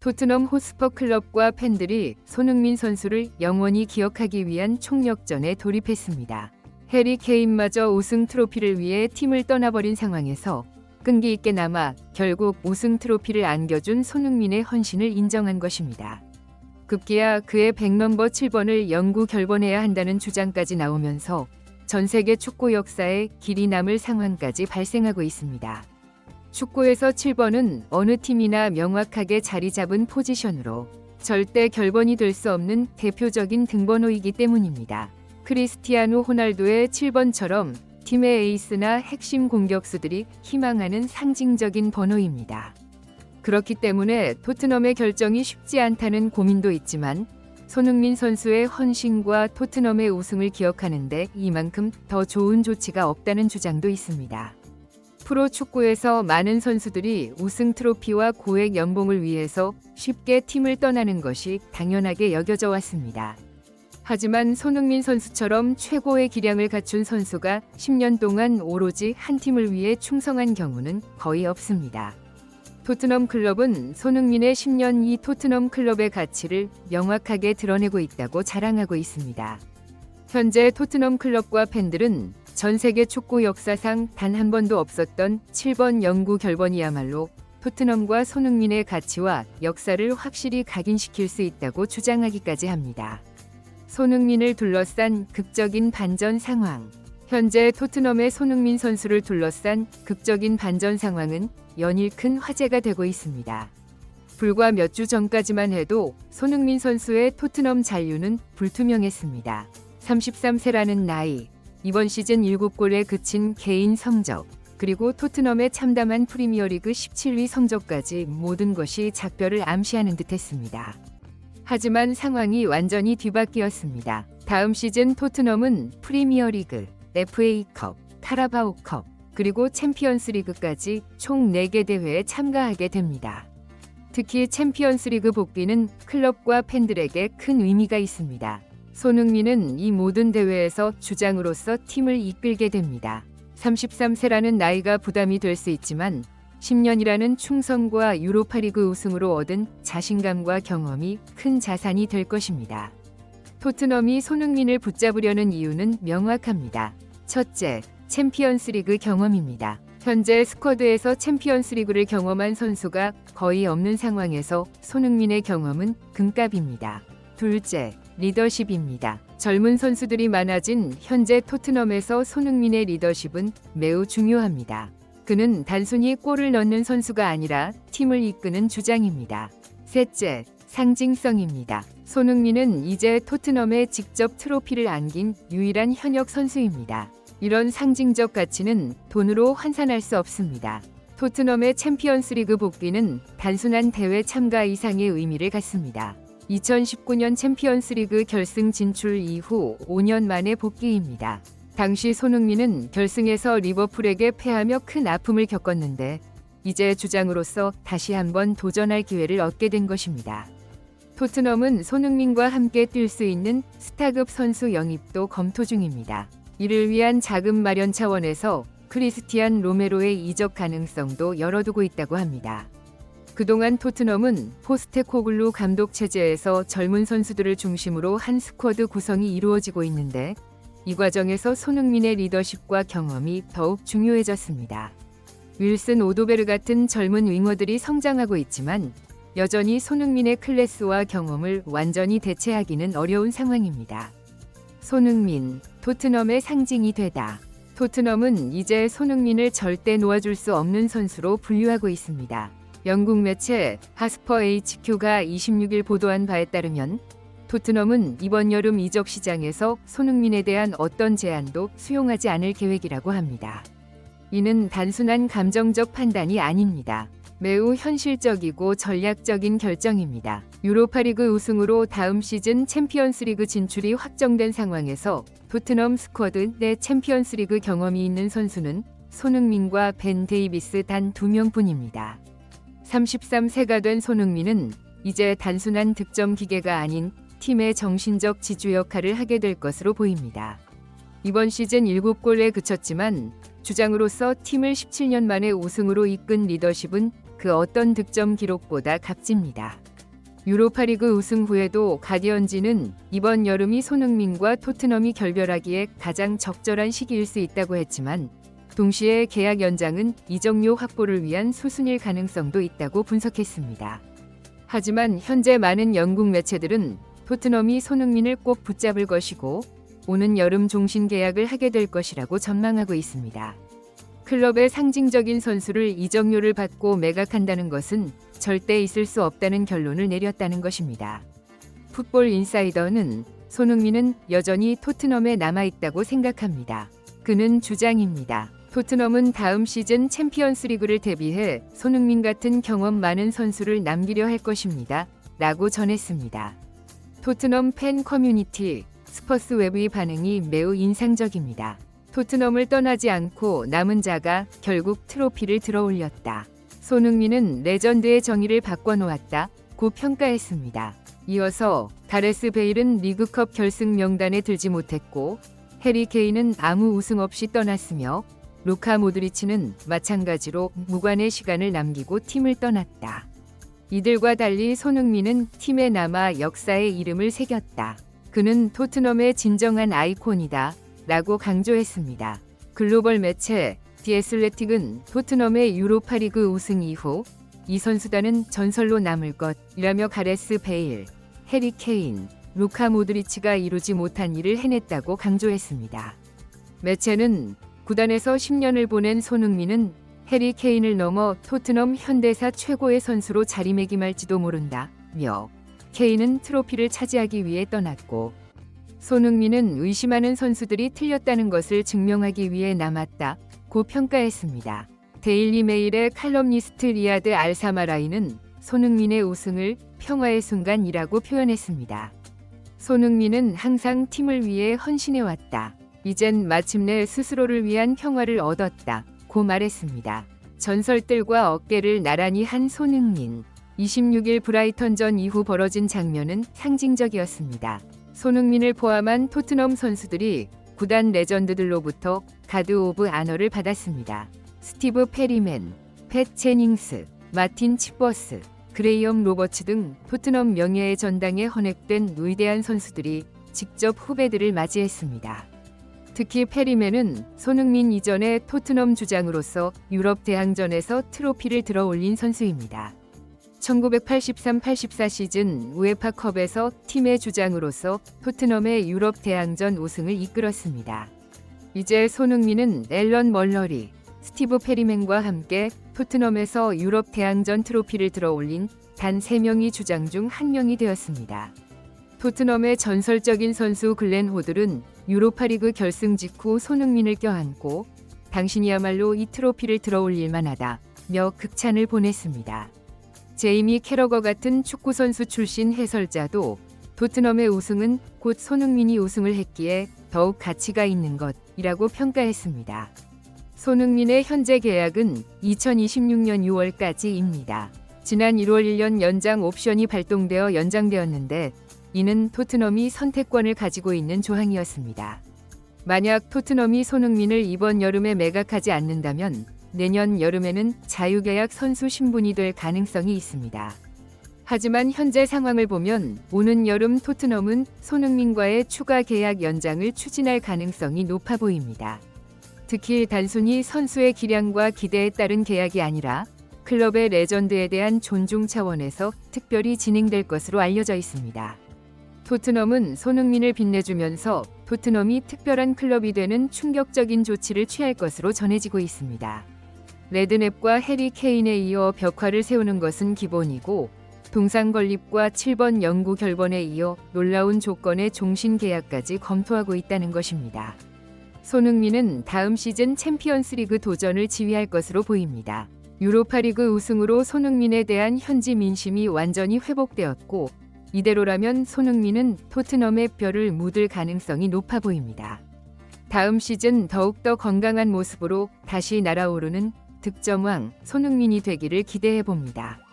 토트넘 호스퍼 클럽과 팬들이 손흥민 선수를 영원히 기억하기 위한 총력전에 돌입했습니다. 해리 케인마저 우승 트로피를 위해 팀을 떠나버린 상황에서 끈기 있게 남아 결국 우승 트로피를 안겨준 손흥민의 헌신을 인정한 것입니다. 급기야 그의 100넘버 7번을 영구 결번해야 한다는 주장까지 나오면서 전 세계 축구 역사에 길이 남을 상황까지 발생하고 있습니다. 축구에서 7번은 어느 팀이나 명확하게 자리 잡은 포지션으로 절대 결번이 될 수 없는 대표적인 등번호이기 때문입니다. 크리스티아노 호날두의 7번처럼 팀의 에이스나 핵심 공격수들이 희망하는 상징적인 번호입니다. 그렇기 때문에 토트넘의 결정이 쉽지 않다는 고민도 있지만 손흥민 선수의 헌신과 토트넘의 우승을 기억하는데 이만큼 더 좋은 조치가 없다는 주장도 있습니다. 프로 축구에서 많은 선수들이 우승 트로피와 고액 연봉을 위해서 쉽게 팀을 떠나는 것이 당연하게 여겨져 왔습니다. 하지만 손흥민 선수처럼 최고의 기량을 갖춘 선수가 10년 동안 오로지 한 팀을 위해 충성한 경우는 거의 없습니다. 토트넘 클럽은 손흥민의 10년 이 토트넘 클럽의 가치를 명확하게 드러내고 있다고 자랑하고 있습니다. 현재 토트넘 클럽과 팬들은 전 세계 축구 역사상 단 한 번도 없었던 7번 영구 결번이야말로 토트넘과 손흥민의 가치와 역사를 확실히 각인시킬 수 있다고 주장하기까지 합니다. 손흥민을 둘러싼 극적인 반전 상황. 현재 토트넘의 손흥민 선수를 둘러싼 극적인 반전 상황은 연일 큰 화제가 되고 있습니다. 불과 몇 주 전까지만 해도 손흥민 선수의 토트넘 잔류는 불투명했습니다. 33세라는 나이, 이번 시즌 7골에 그친 개인 성적, 그리고 토트넘의 참담한 프리미어리그 17위 성적까지 모든 것이 작별을 암시하는 듯했습니다. 하지만 상황이 완전히 뒤바뀌었습니다. 다음 시즌 토트넘은 프리미어리그, FA컵, 카라바오컵, 그리고 챔피언스리그까지 총 4개 대회에 참가하게 됩니다. 특히 챔피언스리그 복귀는 클럽과 팬들에게 큰 의미가 있습니다. 손흥민은 이 모든 대회에서 주장으로서 팀을 이끌게 됩니다. 33세라는 나이가 부담이 될 수 있지만 10년이라는 충성과 유로파리그 우승으로 얻은 자신감과 경험이 큰 자산이 될 것입니다. 토트넘이 손흥민을 붙잡으려는 이유는 명확합니다. 첫째, 챔피언스리그 경험입니다. 현재 스쿼드에서 챔피언스리그를 경험한 선수가 거의 없는 상황에서 손흥민의 경험은 금값입니다. 둘째, 리더십입니다. 젊은 선수들이 많아진 현재 토트넘에서 손흥민의 리더십은 매우 중요합니다. 그는 단순히 골을 넣는 선수가 아니라 팀을 이끄는 주장입니다. 셋째, 상징성입니다. 손흥민은 이제 토트넘에 직접 트로피를 안긴 유일한 현역 선수입니다. 이런 상징적 가치는 돈으로 환산할 수 없습니다. 토트넘의 챔피언스리그 복귀는 단순한 대회 참가 이상의 의미를 갖습니다. 2019년 챔피언스리그 결승 진출 이후 5년 만의 복귀입니다. 당시 손흥민은 결승에서 리버풀에게 패하며 큰 아픔을 겪었는데 이제 주장으로서 다시 한번 도전할 기회를 얻게 된 것입니다. 토트넘은 손흥민과 함께 뛸 수 있는 스타급 선수 영입도 검토 중입니다. 이를 위한 자금 마련 차원에서 크리스티안 로메로의 이적 가능성도 열어두고 있다고 합니다. 그동안 토트넘은 포스테코글루 감독 체제에서 젊은 선수들을 중심으로 한 스쿼드 구성이 이루어지고 있는데 이 과정에서 손흥민의 리더십과 경험이 더욱 중요해졌습니다. 윌슨 오도베르 같은 젊은 윙어들이 성장하고 있지만 여전히 손흥민의 클래스와 경험을 완전히 대체하기는 어려운 상황입니다. 손흥민, 토트넘의 상징이 되다. 토트넘은 이제 손흥민을 절대 놓아줄 수 없는 선수로 분류하고 있습니다. 영국 매체 하스퍼 HQ가 26일 보도한 바에 따르면 토트넘은 이번 여름 이적 시장에서 손흥민에 대한 어떤 제안도 수용하지 않을 계획이라고 합니다. 이는 단순한 감정적 판단이 아닙니다. 매우 현실적이고 전략적인 결정입니다. 유로파리그 우승으로 다음 시즌 챔피언스리그 진출이 확정된 상황에서 토트넘 스쿼드 내 챔피언스리그 경험이 있는 선수는 손흥민과 벤 데이비스 단 두 명뿐입니다. 33세가 된 손흥민은 이제 단순한 득점 기계가 아닌 팀의 정신적 지주 역할을 하게 될 것으로 보입니다. 이번 시즌 7골에 그쳤지만 주장으로서 팀을 17년 만에 우승으로 이끈 리더십은 그 어떤 득점 기록보다 값집니다. 유로파리그 우승 후에도 가디언지는 이번 여름이 손흥민과 토트넘이 결별하기에 가장 적절한 시기일 수 있다고 했지만 동시에 계약 연장은 이적료 확보를 위한 수순일 가능성도 있다고 분석했습니다. 하지만 현재 많은 영국 매체들은 토트넘이 손흥민을 꼭 붙잡을 것이고 오는 여름 종신 계약을 하게 될 것이라고 전망하고 있습니다. 클럽의 상징적인 선수를 이적료를 받고 매각한다는 것은 절대 있을 수 없다는 결론을 내렸다는 것입니다. 풋볼 인사이더는 손흥민은 여전히 토트넘에 남아 있다고 생각합니다. 그는 주장입니다. 토트넘은 다음 시즌 챔피언스 리그를 대비해 손흥민 같은 경험 많은 선수를 남기려 할 것입니다. 라고 전했습니다. 토트넘 팬 커뮤니티 스퍼스 웹의 반응이 매우 인상적입니다. 토트넘을 떠나지 않고 남은 자가 결국 트로피를 들어올렸다. 손흥민은 레전드의 정의를 바꿔놓았다. 고 평가했습니다. 이어서 다레스 베일은 리그컵 결승 명단에 들지 못했고 해리 케인은 아무 우승 없이 떠났으며 루카 모드리치는 마찬가지로 무관의 시간을 남기고 팀을 떠났다. 이들과 달리 손흥민은 팀에 남아 역사의 이름을 새겼다. 그는 토트넘의 진정한 아이콘이다. 라고 강조했습니다. 글로벌 매체 디애슬레틱은 토트넘의 유로파리그 우승 이후 이 선수단은 전설로 남을 것이라며 가레스 베일, 해리 케인, 루카 모드리치가 이루지 못한 일을 해냈다고 강조했습니다. 매체는 구단에서 10년을 보낸 손흥민은 해리 케인을 넘어 토트넘 현대사 최고의 선수로 자리매김할지도 모른다 며 케인은 트로피를 차지하기 위해 떠났고 손흥민은 의심하는 선수들이 틀렸다는 것을 증명하기 위해 남았다. 고 평가했습니다. 데일리 메일의 칼럼니스트 리아드 알사마라이는 손흥민의 우승을 평화의 순간이라고 표현했습니다. 손흥민은 항상 팀을 위해 헌신해왔다. 이젠 마침내 스스로를 위한 평화를 얻었다. 고 말했습니다. 전설들과 어깨를 나란히 한 손흥민. 26일 브라이턴전 이후 벌어진 장면은 상징적이었습니다. 손흥민을 포함한 토트넘 선수들이 구단 레전드들로부터 가드 오브 아너를 받았습니다. 스티브 페리맨, 팻 제닝스, 마틴 치버스, 그레이엄 로버츠 등 토트넘 명예의 전당에 헌액된 위대한 선수들이 직접 후배들을 맞이했습니다. 특히 페리맨은 손흥민 이전의 토트넘 주장으로서 유럽 대항전에서 트로피를 들어 올린 선수입니다. 1983-84 시즌 우에파컵에서 팀의 주장으로서 토트넘의 유럽 대항전 우승을 이끌었습니다. 이제 손흥민은 앨런 멀러리, 스티브 페리맨과 함께 토트넘에서 유럽 대항전 트로피를 들어 올린 단 3명이 주장 중 1명이 되었습니다. 토트넘의 전설적인 선수 글렌 호들은 유로파리그 결승 직후 손흥민을 껴안고 당신이야말로 이 트로피를 들어 올릴 만 하다며 극찬을 보냈습니다. 제이미 캐러거 같은 축구 선수 출신 해설자도 토트넘의 우승은 곧 손흥민이 우승을 했기에 더욱 가치가 있는 것이라고 평가했습니다. 손흥민의 현재 계약은 2026년 6월까지입니다. 지난 1월 1년 연장 옵션이 발동되어 연장되었는데 이는 토트넘이 선택권을 가지고 있는 조항이었습니다. 만약 토트넘이 손흥민을 이번 여름에 매각하지 않는다면 내년 여름에는 자유계약 선수 신분이 될 가능성이 있습니다. 하지만 현재 상황을 보면 오는 여름 토트넘은 손흥민과의 추가 계약 연장을 추진할 가능성이 높아 보입니다. 특히 단순히 선수의 기량과 기대에 따른 계약이 아니라 클럽의 레전드에 대한 존중 차원에서 특별히 진행될 것으로 알려져 있습니다. 토트넘은 손흥민을 빛내주면서 토트넘이 특별한 클럽이 되는 충격적인 조치를 취할 것으로 전해지고 있습니다. 레드넵과 해리 케인에 이어 벽화를 세우는 것은 기본이고 동상 건립과 7번 영구 결번에 이어 놀라운 조건의 종신 계약까지 검토하고 있다는 것입니다. 손흥민은 다음 시즌 챔피언스리그 도전을 지휘할 것으로 보입니다. 유로파리그 우승으로 손흥민에 대한 현지 민심이 완전히 회복되었고 이대로라면 손흥민은 토트넘의 뼈를 묻을 가능성이 높아 보입니다. 다음 시즌 더욱더 건강한 모습으로 다시 날아오르는 득점왕 손흥민이 되기를 기대해 봅니다.